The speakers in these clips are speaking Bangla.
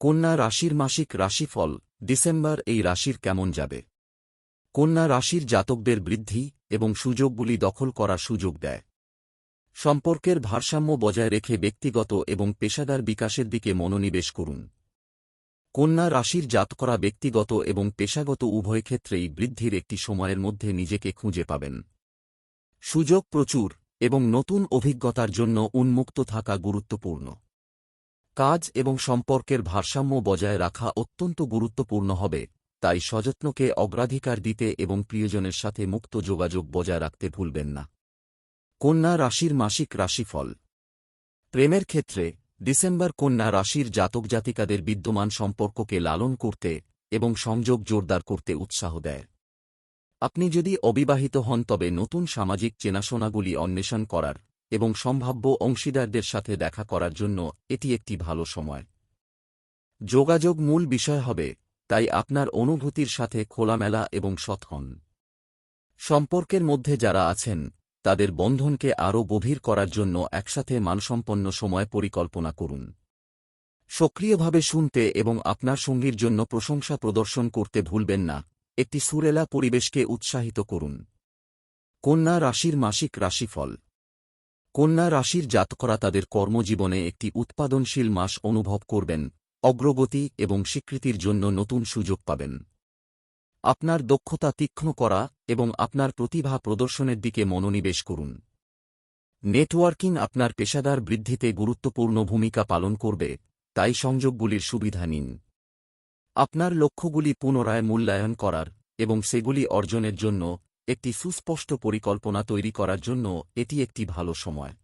কন্যা রাশির মাসিক রাশিফল, ডিসেম্বর এই রাশির কেমন যাবে? কন্যা রাশির জাতকদের বৃদ্ধি এবং সুযোগগুলি দখল করার সুযোগ দেয়। সম্পর্কের ভারসাম্য বজায় রেখে ব্যক্তিগত এবং পেশাদার বিকাশের দিকে মনোনিবেশ করুন। কন্যা রাশির জাত করা ব্যক্তিগত এবং পেশাগত উভয় ক্ষেত্রেই বৃদ্ধির একটি সময়ের মধ্যে নিজেকে খুঁজে পাবেন। সুযোগ প্রচুর এবং নতুন অভিজ্ঞতার জন্য উন্মুক্ত থাকা গুরুত্বপূর্ণ। কাজ এবং সম্পর্কের ভারসাম্য বজায় রাখা অত্যন্ত গুরুত্বপূর্ণ হবে, তাই সযত্নকে অগ্রাধিকার দিতে এবং প্রিয়জনের সাথে মুক্ত যোগাযোগ বজায় রাখতে ভুলবেন না। কন্যা রাশির মাসিক রাশিফল। প্রেমের ক্ষেত্রে, ডিসেম্বর কন্যা রাশির জাতক জাতিকাদের বিদ্যমান সম্পর্ককে লালন করতে এবং সংযোগ জোরদার করতে উৎসাহ দেয়। আপনি যদি অবিবাহিত হন তবে নতুন সামাজিক চেনাশোনাগুলি অন্বেষণ করার এবং সম্ভাব্য অংশীদারদের সাথে দেখা করার জন্য এটি একটি ভালো সময়। যোগাযোগ মূল বিষয় হবে, তাই আপনার অনুভূতির সাথে খোলামেলা এবং সৎ হন সম্পর্কের মধ্যে যারা আছেন, তাদের বন্ধনকে আরও গভীর করার জন্য একসাথে মানসম্পন্ন সময় পরিকল্পনা করুন। সক্রিয়ভাবে শুনতে এবং আপনার সঙ্গীর জন্য প্রশংসা প্রদর্শন করতে ভুলবেন না, একটি সুরেলা পরিবেশকে উৎসাহিত করুন। কন্যা রাশির মাসিক রাশিফল। কন্যা রাশির জাতকরা তাদের কর্মজীবনে একটি উৎপাদনশীল মাস অনুভব করবেন, অগ্রগতি এবং স্বীকৃতির জন্য নতুন সুযোগ পাবেন। আপনার দক্ষতা তীক্ষ্ণ করা এবং আপনার প্রতিভা প্রদর্শনের দিকে মনোনিবেশ করুন। নেটওয়ার্কিং আপনার পেশাদার বৃদ্ধিতে গুরুত্বপূর্ণ ভূমিকা পালন করবে, তাই সংযোগগুলির সুবিধা নিন। আপনার লক্ষ্যগুলি পুনরায় মূল্যায়ন করার এবং সেগুলি অর্জনের জন্য একটি সুস্পষ্ট পরিকল্পনা তৈরি করার জন্য এটি একটি ভালো সময়।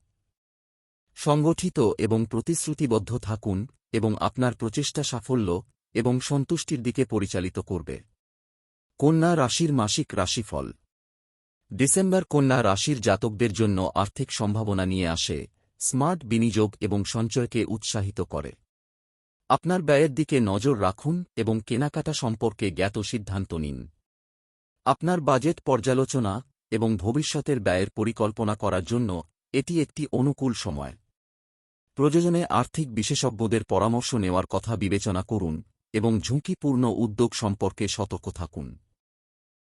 সংগঠিত এবং প্রতিশ্রুতিবদ্ধ থাকুন এবং আপনার প্রচেষ্টা সাফল্য এবং সন্তুষ্টির দিকে পরিচালিত করবে। কন্যা রাশির মাসিক রাশিফল। ডিসেম্বর কন্যা রাশির জাতকদের জন্য আর্থিক সম্ভাবনা নিয়ে আসে, স্মার্ট বিনিয়োগ এবং সঞ্চয়কে উৎসাহিত করে। আপনার ব্যয়ের দিকে নজর রাখুন এবং কেনাকাটা সম্পর্কে জ্ঞাত সিদ্ধান্ত নিন। আপনার বাজেট পর্যালোচনা এবং ভবিষ্যতের ব্যয়ের পরিকল্পনা করার জন্য এটি একটি অনুকূল সময়। প্রয়োজনে আর্থিক বিশেষজ্ঞদের পরামর্শ নেওয়ার কথা বিবেচনা করুন এবং ঝুঁকিপূর্ণ উদ্যোগ সম্পর্কে সতর্ক থাকুন।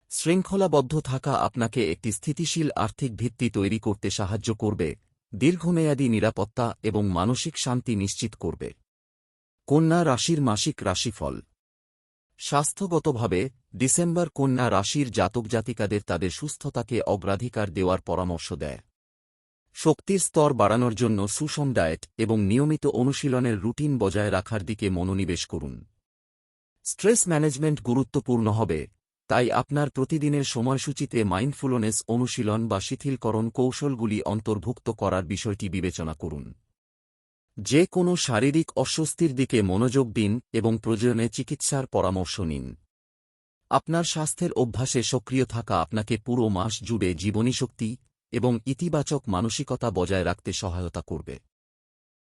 শৃঙ্খলাবদ্ধ থাকা আপনাকে একটি স্থিতিশীল আর্থিক ভিত্তি তৈরি করতে সাহায্য করবে, দীর্ঘমেয়াদী নিরাপত্তা এবং মানসিক শান্তি নিশ্চিত করবে। কন্যা রাশির মাসিক রাশিফল স্বাস্থ্যগতভাবে, ডিসেম্বর কন্যা রাশির জাতক জাতিকাদের তাদের সুস্থতাকে অগ্রাধিকার দেওয়ার পরামর্শ দেয়। শক্তির স্তর বাড়ানোর জন্য সুষম ডায়েট এবং নিয়মিত অনুশীলনের রুটিন বজায় রাখার দিকে মনোনিবেশ করুন। স্ট্রেস ম্যানেজমেন্ট গুরুত্বপূর্ণ হবে, তাই আপনার প্রতিদিনের সময়সূচিতে মাইন্ডফুলনেস অনুশীলন বা শিথিলকরণ কৌশলগুলি অন্তর্ভুক্ত করার বিষয়টি বিবেচনা করুন। যে কোনো শারীরিক অস্বস্তির দিকে মনোযোগ দিন এবং প্রয়োজনে চিকিৎসার পরামর্শ নিন। আপনার স্বাস্থ্যের অভ্যাসে সক্রিয় থাকা আপনাকে পুরো মাস জুড়ে জীবনীশক্তি এবং ইতিবাচক মানসিকতা বজায় রাখতে সহায়তা করবে।